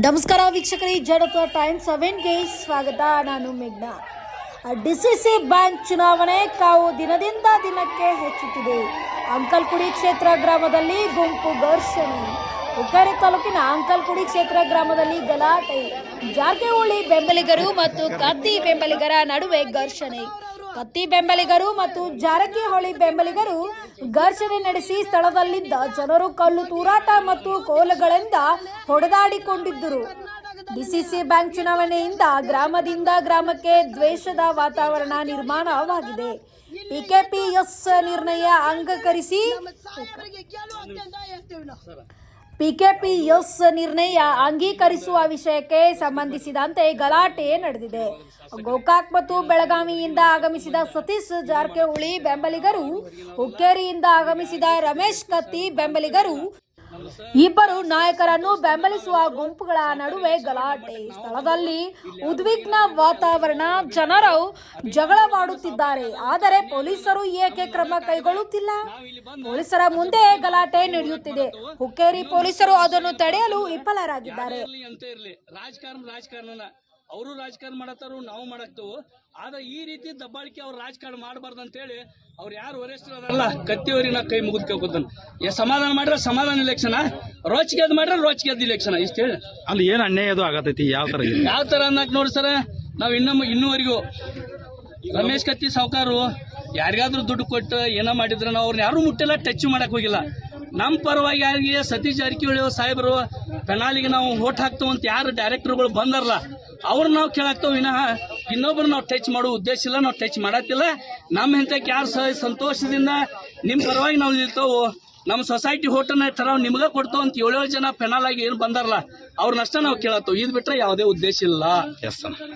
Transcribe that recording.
ನಮಸ್ಕಾರ ವೀಕ್ಷಕರೇ, ಜಡತ್ವ ಟೈಮ್ ಸೆವೆನ್ಗೆ ಸ್ವಾಗತ. ನಾನು ಮೇಘ್ನಾ. ಡಿಸಿಸಿ ಬ್ಯಾಂಕ್ ಚುನಾವಣೆ ಕಾವು ದಿನದಿಂದ ದಿನಕ್ಕೆ ಹೆಚ್ಚುತ್ತಿದೆ. ಅಂಕಲ್ಕುಡಿ ಕ್ಷೇತ್ರ ಗ್ರಾಮದಲ್ಲಿ ಗುಂಪು ಘರ್ಷಣೆ. ಹುಕ್ಕೇರಿ ತಾಲೂಕಿನ ಅಂಕಲ್ಕುಡಿ ಕ್ಷೇತ್ರ ಗ್ರಾಮದಲ್ಲಿ ಗಲಾಟೆ. ಜಾರಕಿಹೊಳಿ ಬೆಂಬಲಿಗರು ಮತ್ತು ಕತ್ತಿ ಬೆಂಬಲಿಗರ ನಡುವೆ ಘರ್ಷಣೆ. ಕತ್ತಿ ಬೆಂಬಲಿಗರು ಮತ್ತು ಜಾರಕಿಹೊಳಿ ಬೆಂಬಲಿಗರು ಘರ್ಷಣೆ ನಡೆಸಿ ಸ್ಥಳದಲ್ಲಿದ್ದ ಜನರು ಕಲ್ಲು ತೂರಾಟ ಮತ್ತು ಕೋಲುಗಳಿಂದ ಹೊಡೆದಾಡಿಕೊಂಡಿದ್ದರು. ಡಿಸಿಸಿ ಬ್ಯಾಂಕ್ ಚುನಾವಣೆಯಿಂದ ಗ್ರಾಮದಿಂದ ಗ್ರಾಮಕ್ಕೆ ದ್ವೇಷದ ವಾತಾವರಣ ನಿರ್ಮಾಣವಾಗಿದೆ. ಪಿಕೆಪಿಎಸ್ ನಿರ್ಣಯ ಅಂಗೀಕರಿಸಿ ಪಿಕೆಪಿಎಸ್ ನಿರ್ಣಯ ಅಂಗೀಕರಿಸುವ ವಿಷಯಕ್ಕೆ ಸಂಬಂಧಿಸಿದಂತೆ ಗಲಾಟೆ ನಡೆದಿದೆ. ಗೋಕಾಕ್ ಮತ್ತು ಬೆಳಗಾವಿಯಿಂದ ಆಗಮಿಸಿದ ಸತೀಶ್ ಜಾರಕಿಹೊಳಿ ಬೆಂಬಲಿಗರು, ಹುಕ್ಕೇರಿಯಿಂದ ಆಗಮಿಸಿದ ರಮೇಶ್ ಕತ್ತಿ ಬೆಂಬಲಿಗರು ಇಬ್ಬರು ನಾಯಕರನ್ನು ಬೆಂಬಲಿಸುವ ಗುಂಪುಗಳ ನಡುವೆ ಗಲಾಟೆ. ಸ್ಥಳದಲ್ಲಿ ಉದ್ವಿಗ್ನ ವಾತಾವರಣ, ಜನರು ಜಗಳವಾಡುತ್ತಿದ್ದಾರೆ ಆದರೆ ಪೊಲೀಸರು ಏಕೆ ಕ್ರಮ ಕೈಗೊಳ್ಳುತ್ತಿಲ್ಲ? ಪೊಲೀಸರ ಮುಂದೆ ಗಲಾಟೆ ನಡೆಯುತ್ತಿದೆ. ಹುಕ್ಕೇರಿ ಪೊಲೀಸರು ಅದನ್ನು ತಡೆಯಲು ವಿಫಲರಾಗಿದ್ದಾರೆ. ಅವರು ರಾಜಕಾರಣ ಮಾಡತ್ತಾರು ನಾವು ಮಾಡಾಕ್ತೇವು ಆದ್ರೆ ಈ ರೀತಿ ದಬ್ಬಾಳಿಕೆ ಅವ್ರು ರಾಜಕಾರಣ ಮಾಡಬಾರ್ದು ಅಂತೇಳಿ ಅವ್ರು ಯಾರು ವರಿಷ್ಠರು ಕತ್ತಿಯವರಿಗೆ ನಾ ಕೈ ಮುಗಿದ್ ಕೇಳ್ಕೊತಾನೆ. ಏ ಸಮಾಧಾನ ಮಾಡ್ರೆ ಸಮಾಧಾನ ಇಲೆಕ್ಷನ್ ರೋಚಿಗೆದ್ ಮಾಡ್ರೆ ರೋಚಿಗೆದ್ ಇಲೆಕ್ಷನ್ ಇಷ್ಟ ಹೇಳಿ. ಅಲ್ಲಿ ಏನು ಅನ್ಯಾಯ ಅದು ಆಗತೈತಿ ಯಾವ ತರ ಇದೆ? ಯಾವ ತರ ಅನ್ನಕ್ ನೋಡಿ ಸರ? ನಾವ್ ಇನ್ನೊಮ್ಮೆ ಇನ್ನೂವರೆಗೂ. ರಮೇಶ್ ಕತ್ತಿ ಸಾವುಕಾರು ಯಾರಿಗಾದ್ರೂ ದುಡ್ಡು ಕೊಟ್ಟು ಏನೋ ಮಾಡಿದ್ರೆ ನಾವು ಅವ್ರನ್ನ ಯಾರು ಮುಟ್ಟಿಲ್ಲ ಟಚ್ ಮಾಡಕ್ ಹೋಗಿಲ್ಲ. ನಮ್ಮ ಪರವಾಗಿ ಯಾರಿಗೆ ಸತೀಶ್ ಜಾರಕಿಹೊಳಿ ಸಾಹೇಬರು ಪೆನಾಲಿಗೆ ನಾವು ಓಟ್ ಅಂತ ಯಾರು ಡೈರೆಕ್ಟರ್ಗಳು ಬಂದಾರಲ್ಲ ಅವ್ರು ನಾವು ಕೇಳಾಕ್ತೇವೆ ವಿನಃ ಇನ್ನೊಬ್ರು ನಾವು ಟಚ್ ಮಾಡೋ ಉದ್ದೇಶ ಇಲ್ಲ, ನಾವು ಟಚ್ ಮಾಡತ್ತಿಲ್ಲ ನಮ್ಮ ಹಿಂತಕ್ಕೆ ಯಾರು ಸಹ ಸಂತೋಷದಿಂದ ನಿಮ್ಮ ಪರವಾಗಿ ನಾವು ನಿಲ್ತೇವೆ. ನಮ್ಮ ಸೊಸೈಟಿ ಹೋಟೆಲ್ನ ತರ ನಿಮ್ಗೆ ಕೊಡ್ತೇವೆ ಅಂತ ಏಳೇಳು ಜನ ಪೆನಾಲ್ ಆಗಿ ಏನು ಬಂದಾರಲ್ಲ ಅವ್ರನ್ನಷ್ಟೇ ನಾವು ಕೇಳತ್ತೇವೆ. ಇದು ಬಿಟ್ಟರೆ ಯಾವುದೇ ಉದ್ದೇಶ ಇಲ್ಲ. ಎಸ್